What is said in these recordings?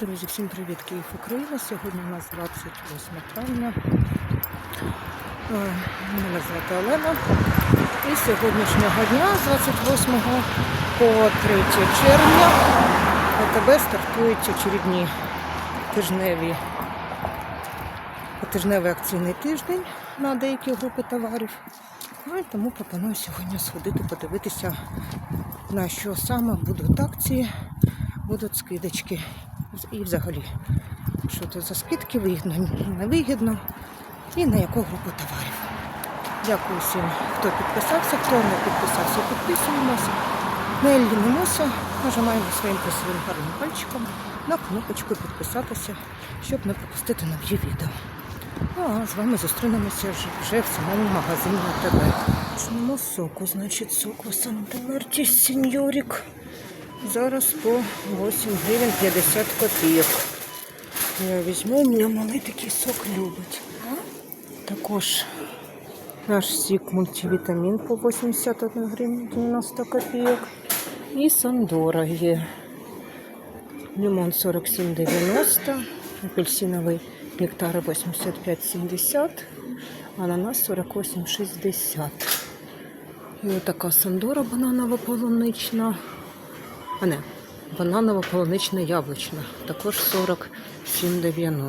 Друзі, всім привіт, Київ Україна. Сьогодні у нас 28 травня. Е, Мене звати Олена. І сьогоднішнього дня, з 28 по 3 червня, ОТБ стартують очередні тижневі, тижневий акційний тиждень на деякі групи товарів. Ну і тому пропоную сьогодні сходити, подивитися, на що саме будуть акції, будуть скидочки. І взагалі, що це за скидки, вигідно, невигідно і на яку групу товарів. Дякую всім, хто підписався, хто не підписався, підписуємося. Не лінимося, нажимаємо своїм красивим гарним пальчиком на кнопочку підписатися, щоб не пропустити нові відео. Ну, а з вами зустрінемося вже, в самому магазині АТБ. З соку, значить, сок в Санта-Марті сеньорик. Зараз по 8 гривень 50 копійок. Я візьму, у мене малий такий сок любить. Також наш сік мультивітамін по 81 гривень 90 копійок. І Сандора є. Лимон 47,90, апельсиновий нектар 85,70, ананас 48,60. І отака Сандора бананова полунична. А не, бананова полунична яблучна. Також 47,90.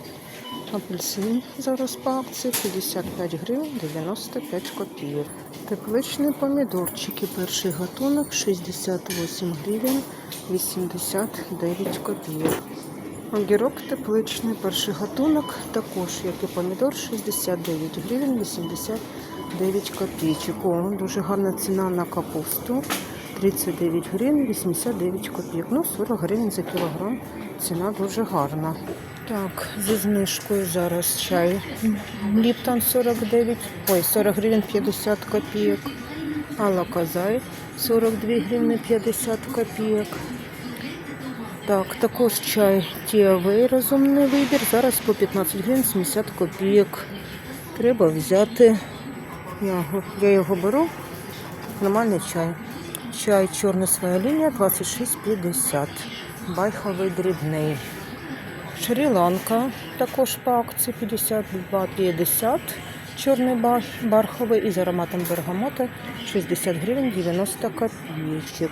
Апельсин зараз по акції 55 гривень 95 копійок. Тепличні помідорчики. Перший гатунок 68 гривень 89 копійок. Огірок тепличний, перший гатунок, також як і помідор, 69 гривень 89 копійок. О, дуже гарна ціна на капусту. 39 гривень 89 копійок. Ну, 40 гривень за кілограм. Ціна дуже гарна. Так, зі знижкою зараз чай. Ліптон 49, ой, 40 гривень 50 копійок. Алаказай 42 гривні 50 копійок. Так, також чай тіавий розумний вибір. Зараз по 15 гривень 70 копійок. Треба взяти. Я його беру. Нормальний чай. Чай чорна своя лінія 26,50. Байховий дрібний. Шрі-Ланка також по акції 52,50. Чорний бар- барховий із ароматом бергамота 60 гривень 90 копійок.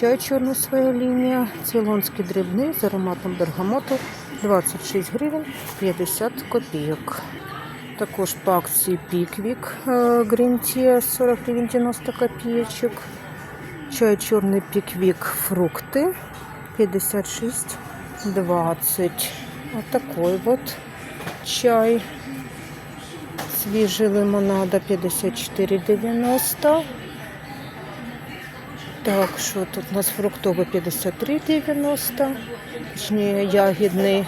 Чай чорна своя лінія, цейлонський дрібний з ароматом бергамоту 26 гривень 50 копійок. Також по акції Піквік Green Tea 40 гривень 90 копійочок. Чай чорний піквік фрукти 56,20. Отакой вот чай. Свіжий лимонада 54,90. Так, що тут у нас фруктовий 53,90, точніше ягідний.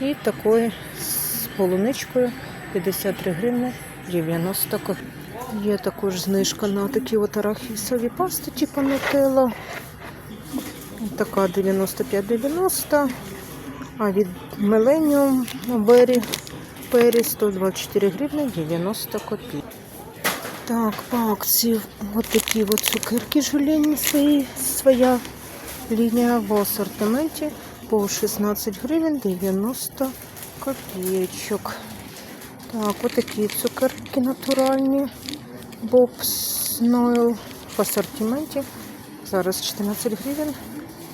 І такий з полуничкою 53 гривні 90 копійок. Є також знижка на такі от арахісові пасти, типу нутелла. Така 95,90. А від Millennium Berry Perry 124 гривні 90 копійок. Так, по акції от такі от цукерки желейні свої, своя лінія в асортименті по 16 гривень 90 копійочок. Так, от такі цукерки натуральні. Бобс Нойл в асортименті. Зараз 14 гривень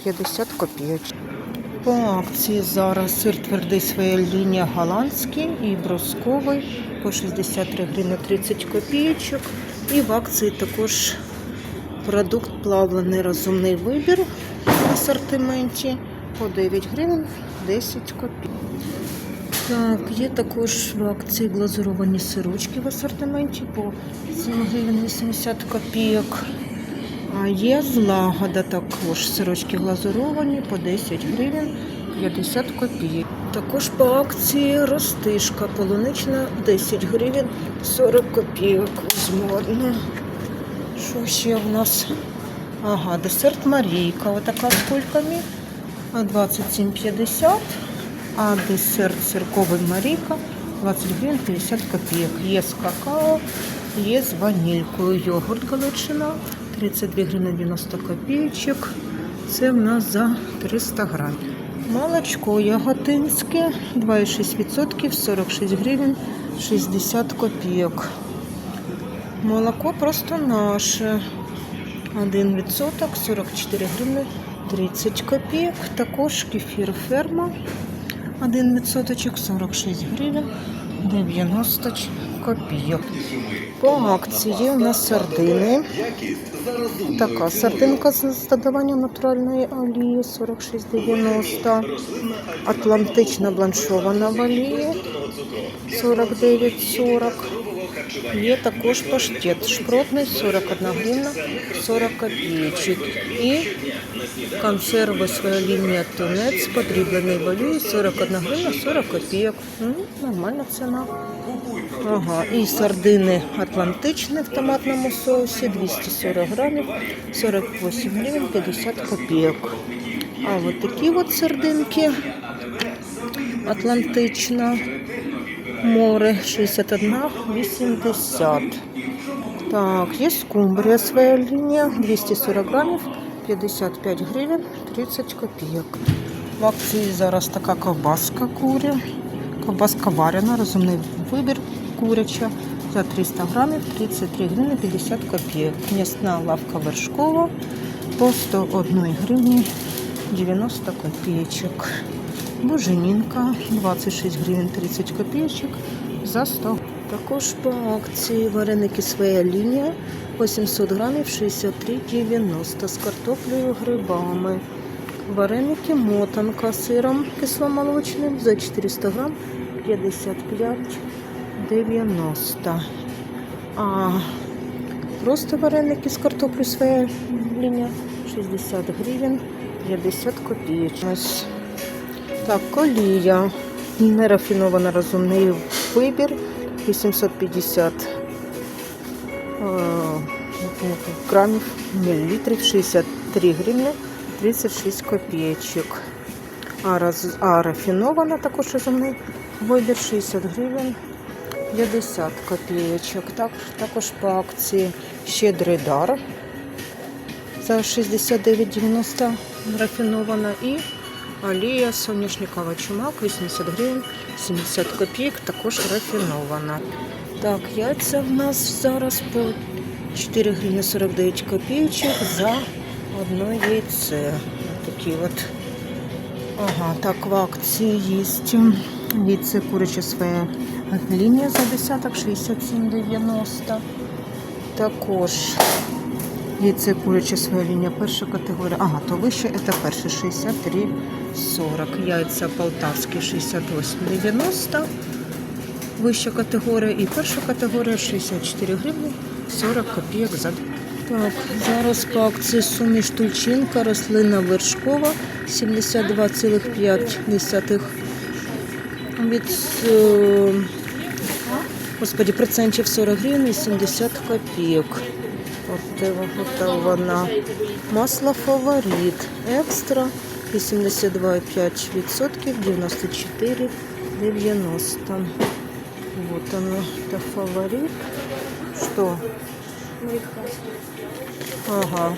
50 копійок. По акції зараз сир твердий своя лінія голландський і брусковий по 63 гривні 30 копійочок. І в акції також продукт плавлений розумний вибір в асортименті по 9 гривень 10 копійок. Так, є також в акції глазуровані сирочки в асортименті по 7 гривень 80 копійок. А є злагода також сирочки глазуровані по 10 гривень 50 копійок. Також по акції ростишка полунична 10 гривень 40 копійок. Візьму. Що ще в нас? Ага, десерт Марійка. Отака з кульками. А 27,50. А десерт сирковий Марійка 20 гривень 50 копійок. Є какао, є з ванількою. Йогурт Галичина 32 гривні 90 копійочок. Це в нас за 300 грамів. Молочко яготинське 2,6%, 46 гривень 60 копійок. Молоко просто наше. 1%, 44 гривні 30 копійок. Також кефір ферма. 1% 46 гривень 90 копійок. По акції у нас сардини. Така сардинка з додаванням натуральної олії 46,90. Атлантична бланшована в олії 49,40. Є також паштет шпротний 41 гривна 40 копійочок. І консерви своя лінія тунець подріблений в олії 41 гривна 40 копійок. Ну, нормальна ціна. Ага, і сардини атлантичні в томатному соусі 240 грамів 48 гривень 50 копійок. А от такі от сардинки атлантична море 61 80. Так, є скумбрія своя лінія 240 грамів 55 гривень 30 копійок. В акції зараз така ковбаска куря. Ковбаска варена, розумний вибір куряча за 300 грамів 33 гривні 50 копійок. М'ясна лавка вершкова по 101 гривні 90 копійочок. Буженінка 26 гривень 30 копійочок за 100. Також по акції вареники своя лінія 800 грамів 63,90 з картоплею грибами. Вареники мотанка з сиром кисломолочним за 400 грам 55,90. А просто вареники з картоплею лінія 60 гривень 50 копійок. Так, колія. Нерафінована розумний вибір 850 е, грамів мілілітрів 63 гривні 36 копійочок. А, роз, а рафінована також розумний вибір 60 гривень 50 копійочок. Так, також по акції щедрий дар за 69,90 рафінована і олія соняшникова чумак 80 гривень 70 копійок, також рафінована. Так, яйця в нас зараз по 4 гривні 49 копійочок за одно яйце. Такі от. Ага, так, в акції є яйце куряче своя лінія за десяток 67,90. Також яйце куряче своя лінія перша категорія. Ага, то вище це перше 63,40. Яйця полтавські 68,90. Вища категорія і перша категорія 64 гривні 40 копійок за так, зараз по акції суміш тульчинка, рослина вершкова 72,5 від е, господі, процентів 40 гривень і 70 копійок. От це вона. Масло фаворит. Екстра 82,5%, 94,90. Вот оно, это фаворит. Что? Ага,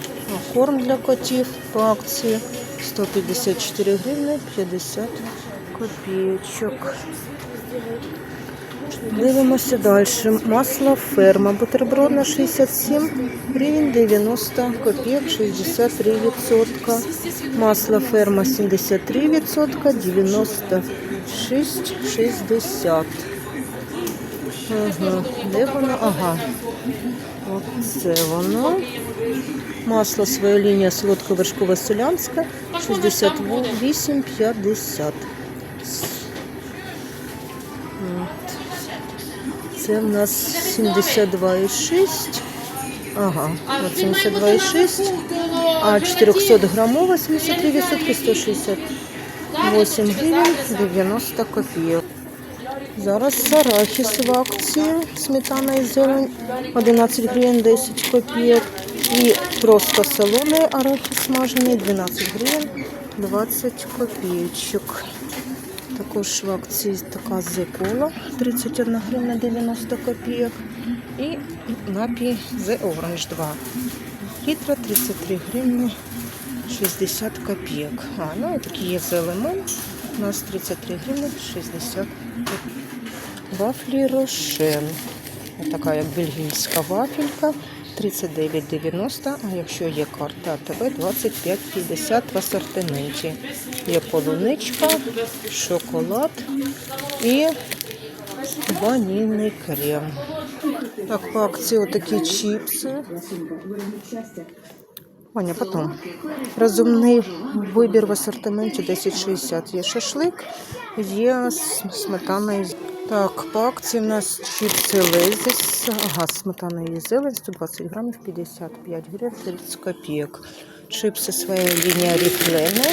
корм для котів по акції 154 гривни 50 копійочок. Дивимося далі. Масло ферма. Бутербродна 67 гривень 90 копійок 63%. Масло ферма 73%, 96,60. Ага. Де воно? Ага. Оце воно. Масло своя лінія солодко-вершкове селянське 68,50. Це в нас 72,6. Ага, 72,6. А 400 грамова 73%, 168 гривень 90 копійок. Зараз арахіс в акції, сметана і зелень 11 гривень 10 копійок. І просто солоний арахіс смажений 12 гривень 20 копійочок. Також в акції така зекола 31 гривня 90 копійок. І напій The Orange 2 літра 33 гривні 60 копійок. А, ну і такі є за лимон. У нас 33 гривні 60 копійок. Вафлі Рошен. Така як бельгійська вафелька. 39,90, а якщо є карта АТВ, 25,50 в асортименті. Є полуничка, шоколад і ванільний крем. Так, по акції отакі чіпси. Ваня, потом. Розумний вибір в асортименті 10,60. Є шашлик, є сметана Так, по акції в нас чіпси Лезіс. Ага, сметана і зелень, 120 грамів, 55 гривень, 30 копійок. Чипси своя лінія ріфлени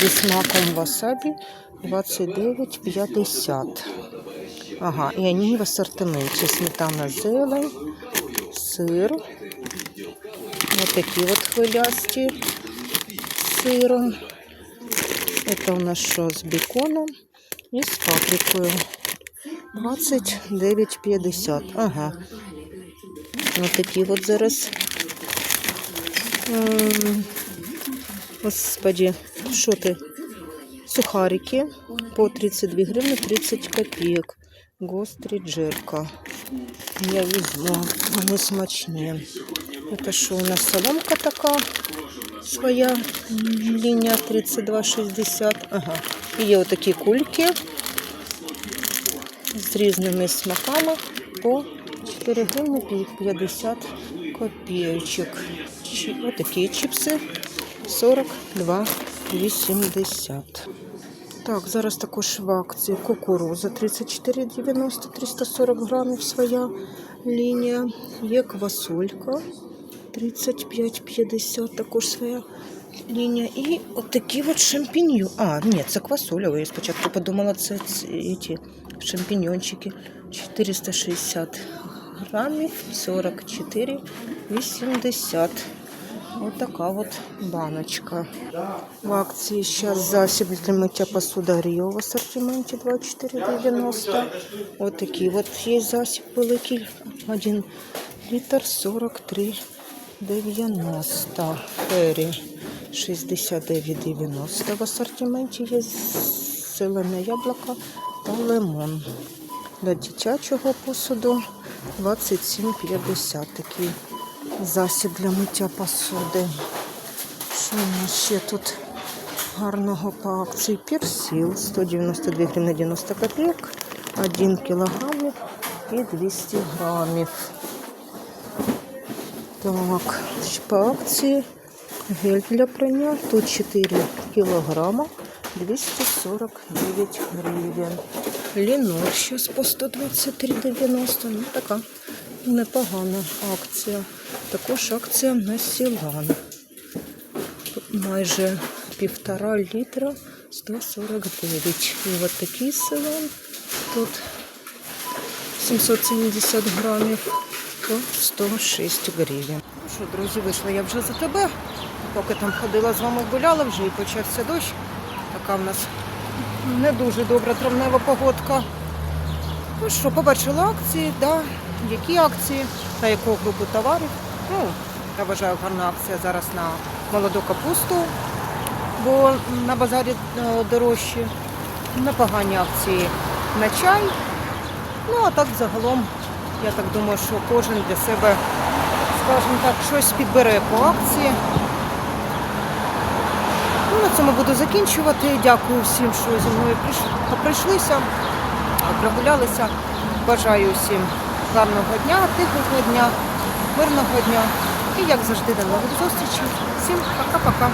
зі смаком васабі 29,50. Ага, і вони в асортименті. Сметана зелень, сир. Вот такие вот хвилясті з сиром. Это у нас що з беконом і з паприкою. 29,50. Ага. Вот такі от зараз. Ем, Господи, що ти? Сухарики по 32 гривни 30 копійок. Гострі джерка. Я візьму, вони смачні. Это що у нас соломка така своя лінія 32,60. Ага. І є отакі кульки з різними смаками по 4 гривні 50 копійочок. Отакі чіпси 42,80. Так, зараз також в акції кукуруза 34,90, 340 грамів своя лінія. Є квасолька 35,50, також своя лінія. І отакі от шампіньйони. А, ні, це квасоля. Я спочатку подумала, це ці ті шампіньончики. 460 грамів, 44,80. Ось така от баночка. В акції зараз засіб для миття посуди Ріо в асортименті 24,90. Ось такий от є засіб великий. 1 літр 43,90. Фері 69,90. В асортименті є зелене яблуко лимон. Для дитячого посуду 27,50. Такий засіб для миття посуди. Що у нас ще тут гарного по акції? Персил 192 гривні 90 копійок, 1 кілограмів і 200 грамів. Так, по акції гель для прання. Тут 4 кілограма, 249 гривень. Лінор зараз по 123,90. Ну, така непогана акція. Також акція на Сілан. Майже півтора літра 149. І от такий Сілан. Тут 770 грамів по 106 гривень. Ну що, друзі, вийшла я вже за тебе. Поки там ходила з вами гуляла, вже і почався дощ. Така в нас не дуже добра травнева погодка. Ну що, побачила акції, да, які акції та яку групу товарів. Ну, я вважаю, гарна акція зараз на молоду капусту, бо на базарі е, дорожчі. Непогані акції на чай. Ну, а так загалом, я так думаю, що кожен для себе, скажімо так, щось підбере по акції. На цьому буду закінчувати. Дякую всім, що зі мною прийшлися, прогулялися. Бажаю всім гарного дня, тихого дня, мирного дня. І як завжди до нових зустрічей. Всім пока-пока.